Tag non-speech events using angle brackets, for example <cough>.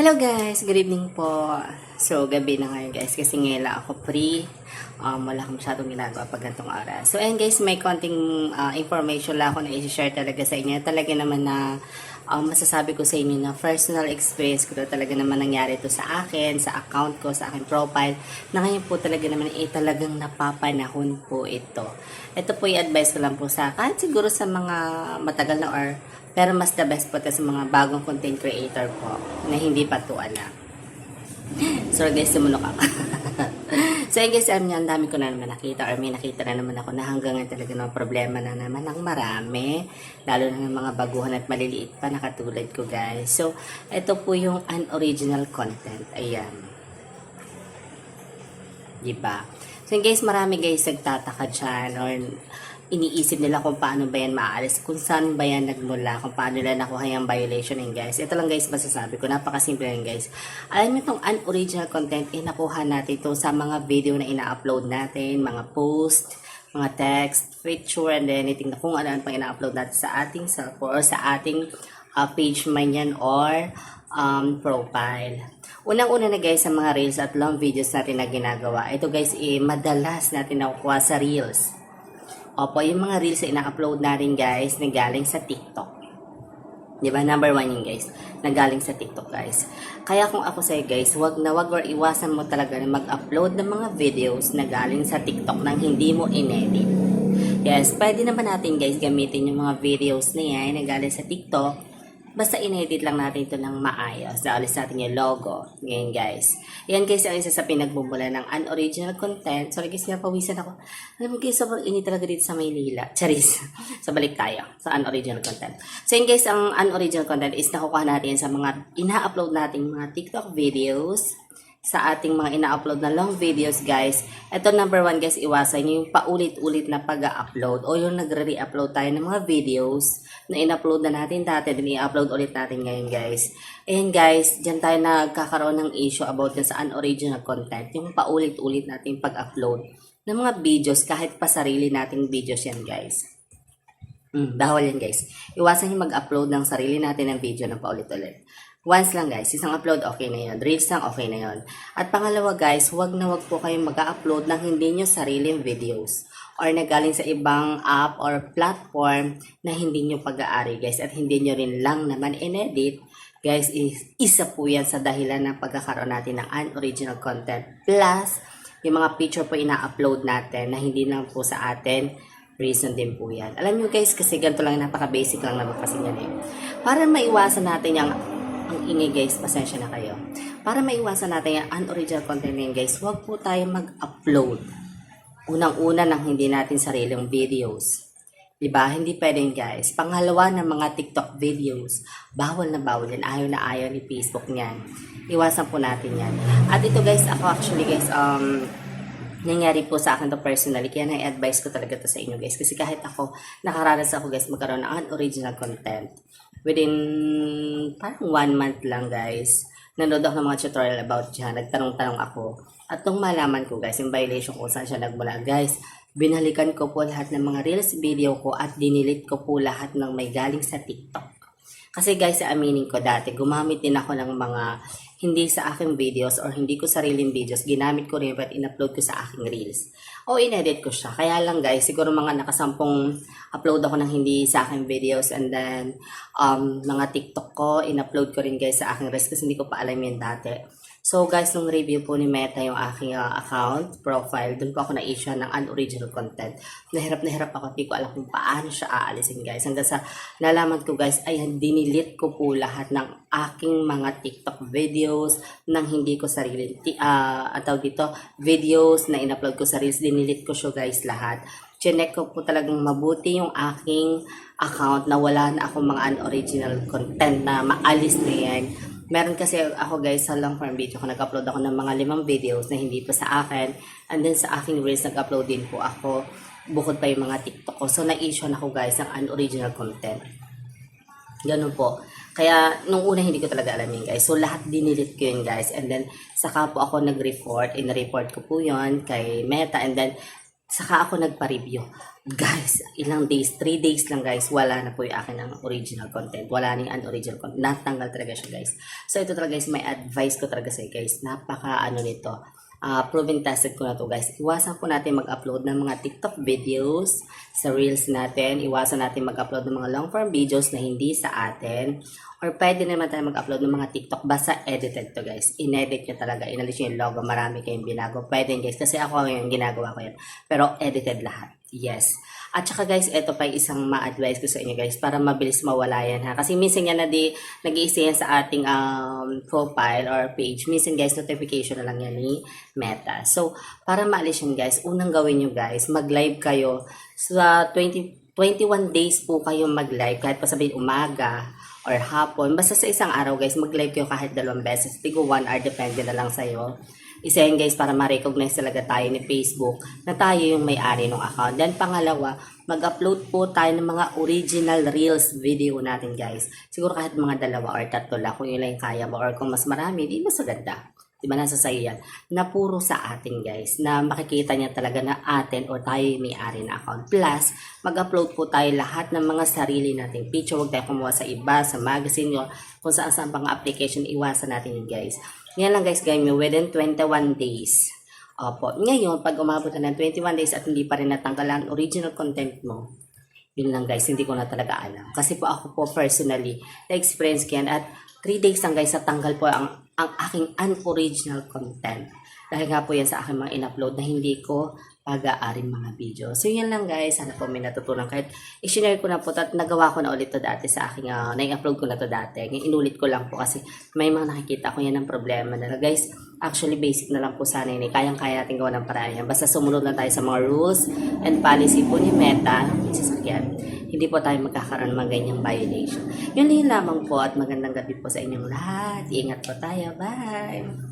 Hello guys, good evening po. So, gabi na ngayon guys kasi ngayon lang ako free. Um, wala akong masyadong ginagawa pag gantong oras. So, ayan guys, may konting ah, information lang ako na i-share talaga sa inyo. Talaga naman na um, masasabi ko sa inyo na personal experience ko talaga naman nangyari to sa akin, sa account ko, sa aking profile, na ngayon po talaga naman eh talagang napapanahon po ito. Ito po yung advice ko lang po sa kahit siguro sa mga matagal na or pero mas the best po ito sa mga bagong content creator po na hindi pa to alam. <laughs> Sorry guys, sumunok ako. <laughs> so guys, alam niyo, ang dami ko na naman nakita or may nakita na naman ako na hanggang ngayon talaga ng problema na naman ng marami. Lalo na ng mga baguhan at maliliit pa na katulad ko guys. So, ito po yung unoriginal content. Ayan. Diba? So guys, marami guys nagtataka dyan or iniisip nila kung paano ba yan maaalis, kung saan ba yan nagmula, kung paano nila nakuha yung violation yun guys. Ito lang guys masasabi ko, napakasimple yan guys. Alam niyo itong unoriginal content, eh nakuha natin ito sa mga video na ina-upload natin, mga post, mga text, picture, and anything na kung ano pang ina-upload natin sa ating cellphone or sa ating uh, page man yan or um, profile. Unang-una na guys sa mga reels at long videos natin na ginagawa. Ito guys, eh, madalas natin nakukuha sa reels. Opo, yung mga reels na ina-upload natin guys, na galing sa TikTok. Di ba? Number one yun guys, na galing sa TikTok guys. Kaya kung ako sa'yo guys, wag na wag or iwasan mo talaga na mag-upload ng mga videos na galing sa TikTok nang hindi mo inedit. Yes, pwede naman natin guys gamitin yung mga videos na yan na galing sa TikTok Basta inedit lang natin ito ng maayos. Naalis natin yung logo. Ngayon guys. Yan guys ang isa sa pinagbubula ng unoriginal content. Sorry guys, napawisan ako. Alam mo guys, sobrang init talaga dito sa Maynila. <laughs> Charis. so balik tayo sa unoriginal content. So yun guys, ang unoriginal content is nakukuha natin sa mga ina-upload nating mga TikTok videos sa ating mga ina-upload na long videos, guys. Ito number one, guys, iwasan nyo yung paulit-ulit na pag-upload o yung nagre-re-upload tayo ng mga videos na in-upload na natin dati, then i-upload ulit natin ngayon, guys. Ayan, guys, dyan tayo nagkakaroon ng issue about dyan sa unoriginal content, yung paulit-ulit natin pag-upload ng mga videos, kahit pa sarili nating videos yan, guys. Mm, bawal yan guys. Iwasan yung mag-upload ng sarili natin ng video ng paulit-ulit. Once lang guys, isang upload okay na yun. Reels lang okay na yun. At pangalawa guys, huwag na huwag po kayong mag-upload ng hindi nyo sariling videos or nagaling sa ibang app or platform na hindi nyo pag-aari guys at hindi nyo rin lang naman in-edit guys is, isa po yan sa dahilan ng pagkakaroon natin ng unoriginal content plus yung mga picture po ina-upload natin na hindi lang po sa atin reason din po yan. Alam nyo guys, kasi ganito lang, napaka-basic lang naman kasi yan eh. Para maiwasan natin yung, ang ingay guys, pasensya na kayo. Para maiwasan natin yung unoriginal content na yan guys, huwag po tayo mag-upload. Unang-una ng hindi natin sariling videos. Diba? Hindi pwedeng guys. Pangalawa ng mga TikTok videos, bawal na bawal yan. Ayaw na ayaw ni Facebook niyan. Iwasan po natin yan. At ito guys, ako actually guys, um, nangyari po sa akin to personally. Kaya na-advise ko talaga to sa inyo guys. Kasi kahit ako, nakaranas ako guys magkaroon ng original content. Within parang one month lang guys. Nanood ako ng mga tutorial about dyan. Nagtanong-tanong ako. At nung malaman ko guys, yung violation ko saan siya nagmula. Guys, binalikan ko po lahat ng mga reels video ko at dinilit ko po lahat ng may galing sa TikTok. Kasi guys, aminin ko dati, gumamit din ako ng mga hindi sa aking videos or hindi ko sariling videos, ginamit ko rin at in-upload ko sa aking reels. O in-edit ko siya. Kaya lang guys, siguro mga nakasampung upload ako ng hindi sa aking videos and then um, mga TikTok ko, in-upload ko rin guys sa aking reels kasi hindi ko pa alam yan dati. So guys, nung review po ni Meta yung aking uh, account, profile, dun po ako na-issue ng unoriginal content. Nahirap na hirap ako, hindi ko alam kung paano siya aalisin guys. Hanggang sa nalaman ko guys, ay dinilit ko po lahat ng aking mga TikTok videos nang hindi ko sarili, uh, ataw dito, videos na in-upload ko sa Reels, dinilit ko siya guys lahat. Chinek ko po talagang mabuti yung aking account na wala na akong mga unoriginal content na maalis na yan Meron kasi ako guys sa long form video ko, nag-upload ako ng mga limang videos na hindi pa sa akin. And then sa aking reels, nag-upload din po ako. Bukod pa yung mga TikTok ko. So na-issue na ako guys ng unoriginal content. Ganun po. Kaya, nung una hindi ko talaga alam yun guys. So, lahat dinilit ko yun guys. And then, saka po ako nag-report. In-report ko po yun kay Meta. And then, Saka ako nagpa-review. Guys, ilang days, 3 days lang guys, wala na po yung akin ng original content. Wala na yung unoriginal content. Natanggal talaga siya guys. So ito talaga guys, may advice ko talaga sa guys. Napaka ano nito. Ah, proven tested ko na to guys. Iwasan po natin mag-upload ng mga TikTok videos sa Reels natin. Iwasan natin mag-upload ng mga long form videos na hindi sa atin. Or pwede naman tayo mag-upload ng mga TikTok basta edited to guys. Inedit nyo talaga. Inalis nyo yung logo. Marami kayong binago. Pwede yun, guys. Kasi ako yung ginagawa ko yan. Pero edited lahat. Yes. At saka guys, ito pa isang ma-advise ko sa inyo guys para mabilis mawala yan ha. Kasi minsan yan na di nag yan sa ating um, profile or page. Minsan guys, notification na lang yan ni Meta. So, para maalis yan guys, unang gawin nyo guys, mag-live kayo sa 20, 21 days po kayo mag-live kahit pa sabihin umaga or hapon. Basta sa isang araw guys, mag-live kayo kahit dalawang beses. Tigo 1 hour, depende na lang sa'yo. Isa yun guys para ma-recognize talaga tayo ni Facebook na tayo yung may-ari ng account. Then pangalawa, mag-upload po tayo ng mga original Reels video natin guys. Siguro kahit mga dalawa or tatlo lang kung yun lang kaya mo or kung mas marami, di mas maganda. Di ba nasa sa'yo yan? Na puro sa atin guys. Na makikita niya talaga na atin o tayo may-ari na account. Plus, mag-upload po tayo lahat ng mga sarili nating picture. Huwag tayo kumuha sa iba, sa magazine nyo, kung saan saan pang application, iwasan natin yun guys. Yan lang guys, gawin mo within 21 days. Opo. Ngayon, pag umabot na ng 21 days at hindi pa rin natanggal ang original content mo, yun lang guys, hindi ko na talaga alam. Kasi po ako po personally, na-experience ko yan at 3 days lang guys, natanggal po ang, ang aking unoriginal content. Dahil nga po yan sa aking mga in-upload na hindi ko pag-aaring mga video. So yan lang guys, sana po may natutunan kahit i-share ko na po at nagawa ko na ulit to dati sa aking, uh, na-upload ko na to dati. Ngayon, inulit ko lang po kasi may mga nakikita ko yan ng problema na guys, actually basic na lang po sana yun. eh. Kayang-kaya natin gawa ng paraan yan. Basta sumunod lang tayo sa mga rules and policy po ni Meta, sasakyan. Hindi po tayo magkakaroon ng mga ganyang violation. Yun lang lamang po at magandang gabi po sa inyong lahat. Ingat po tayo. Bye!